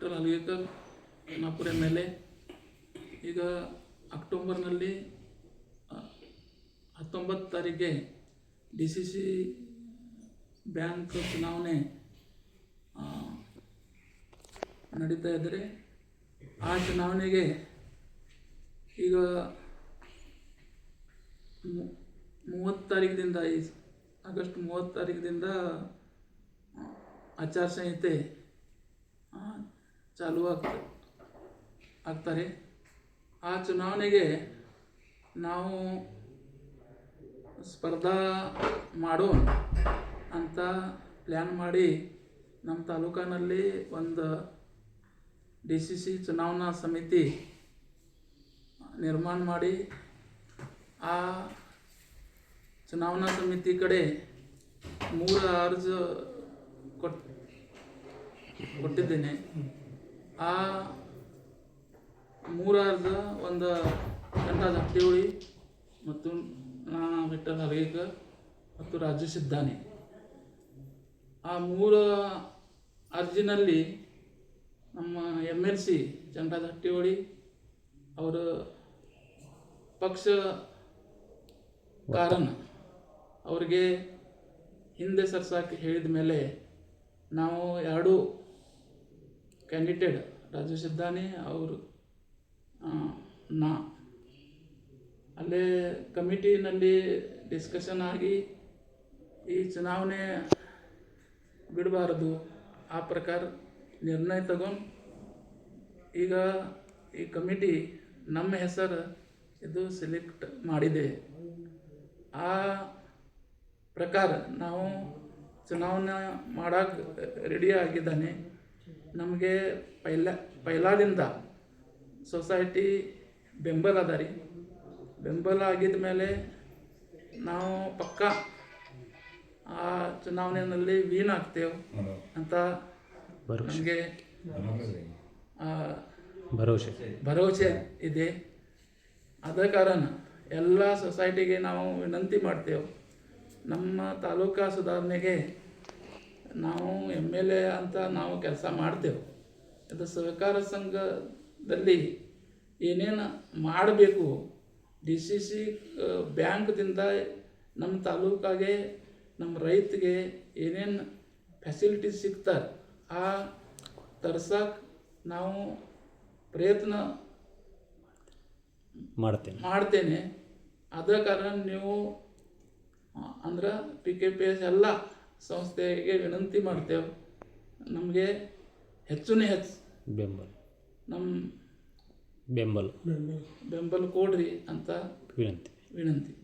Vitthal Halgekar Khanapur M L A ಈಗ ಅಕ್ಟೋಬರ್ನಲ್ಲಿ ಹತ್ತೊಂಬತ್ತು ತಾರೀಕಿಗೆ ಡಿ ಸಿ ಸಿ ಬ್ಯಾಂಕ್ ಚುನಾವಣೆ ನಡೀತಾ ಇದ್ದರೆ ಆ ಚುನಾವಣೆಗೆ ಈಗ ಮೂವತ್ತು ತಾರೀಕಿನಿಂದ ಈ, ಆಗಸ್ಟ್ ಮೂವತ್ತು ತಾರೀಕಿನಿಂದ ಆಚಾರ ಸಂಹಿತೆ ಚಾಲು ಆಗ್ತ ಆಗ್ತಾರೆ. ಆ ಚುನಾವಣೆಗೆ ನಾವು ಸ್ಪರ್ಧಾ ಮಾಡೋಣ ಅಂತ ಪ್ಲ್ಯಾನ್ ಮಾಡಿ ನಮ್ಮ ತಾಲೂಕಿನಲ್ಲಿ ಒಂದು ಡಿ ಸಿ ಸಿ ಚುನಾವಣಾ ಸಮಿತಿ ನಿರ್ಮಾಣ ಮಾಡಿ ಆ ಚುನಾವಣಾ ಸಮಿತಿ ಕಡೆ ಮೂರು ಅರ್ಜು ಕೊಟ್ ಕೊಟ್ಟಿದ್ದೇನೆ. ಆ ಮೂರು ಅರ್ಜಿ ಒಂದು ಗಂಟಾ ಹಟ್ಟಿಹೊಳಿ ಮತ್ತು ನಾ ವಿಠಲ್ ಹಲಗೇಕರ್ ಮತ್ತು ರಾಜು ಸಿದ್ದಾನೆ. ಆ ಮೂರ ಅರ್ಜಿನಲ್ಲಿ ನಮ್ಮ M L C Chandraraj Hattiholi ಅವರ ಪಕ್ಷ ಕಾರಣ ಅವ್ರಿಗೆ ಹಿಂದೆ ಸರ್ಸಾಕಿ ಹೇಳಿದ ಮೇಲೆ ನಾವು ಎರಡು ಕ್ಯಾಂಡಿಡೇಟ್ ರಾಜು ಸಿದ್ದಾನಿ, ಅವರು ನಾ. ಅಲ್ಲೇ ಕಮಿಟಿನಲ್ಲಿ ಡಿಸ್ಕಷನ್ ಆಗಿ ಈ ಚುನಾವಣೆ ಬಿಡಬಾರ್ದು. ಆ ಪ್ರಕಾರ ನಿರ್ಣಯ ತಗೊಂಡು ಈಗ ಈ ಕಮಿಟಿ ನಮ್ಮ ಹೆಸರು ಇದು ಸೆಲೆಕ್ಟ್ ಮಾಡಿದೆ. ಆ ಪ್ರಕಾರ ನಾವು ಚುನಾವಣೆ ಮಾಡಕ್ಕೆ ರೆಡಿ ಆಗಿದ್ದಾನೆ. ನಮಗೆ ಪೈಲ ಪೈಲಾದಿಂದ ಸೊಸೈಟಿ ಬೆಂಬಲ ಅದ ರೀ. ಬೆಂಬಲ ಆಗಿದ ಮೇಲೆ ನಾವು ಪಕ್ಕ ಆ ಚುನಾವಣೆಯಲ್ಲಿ ವೀನ್ ಆಗ್ತೇವೆ ಅಂತ ನಮಗೆ ಭರವಸೆ. ಭರವಸೆ ಇದೆ. ಅದ ಕಾರಣ ಎಲ್ಲ ಸೊಸೈಟಿಗೆ ನಾವು ವಿನಂತಿ ಮಾಡ್ತೇವೆ. ನಮ್ಮ ತಾಲೂಕಾ ಸುಧಾರಣೆಗೆ ನಾವು ಎಂ ಎಲ್ ಎ ಅಂತ ನಾವು ಕೆಲಸ ಮಾಡ್ತೇವೆ. ಅದು ಸಹಕಾರ ಸಂಘದಲ್ಲಿ ಏನೇನು ಮಾಡಬೇಕು ಡಿ ಸಿ ಸಿ ಬ್ಯಾಂಕ್ದಿಂದ ನಮ್ಮ ತಾಲೂಕಾಗೆ ನಮ್ಮ ರೈತಗೆ ಏನೇನು ಫೆಸಿಲಿಟಿ ಸಿಗ್ತಾರೆ ಆ ತರ್ಸಕ್ಕೆ ನಾವು ಪ್ರಯತ್ನ ಮಾಡ್ತೇನೆ. ಮಾಡ್ತೇನೆ. ಅದ ಕಾರಣ ನೀವು ಅಂದ್ರೆ ಪಿ ಕೆ ಪಿ ಎಸ್ ಎಲ್ಲ ಸಂಸ್ಥೆಗೆ ವಿನಂತಿ ಮಾಡ್ತೇವೆ. ನಮಗೆ ಹೆಚ್ಚುನೇ ಹೆಚ್ಚು. ಬೆಂಬಲ. ನಮ್ಮ ಬೆಂಬಲ. ಬೆಂಬಲ ಕೊಡ್ರಿ ಅಂತ ವಿನಂತಿ. ವಿನಂತಿ.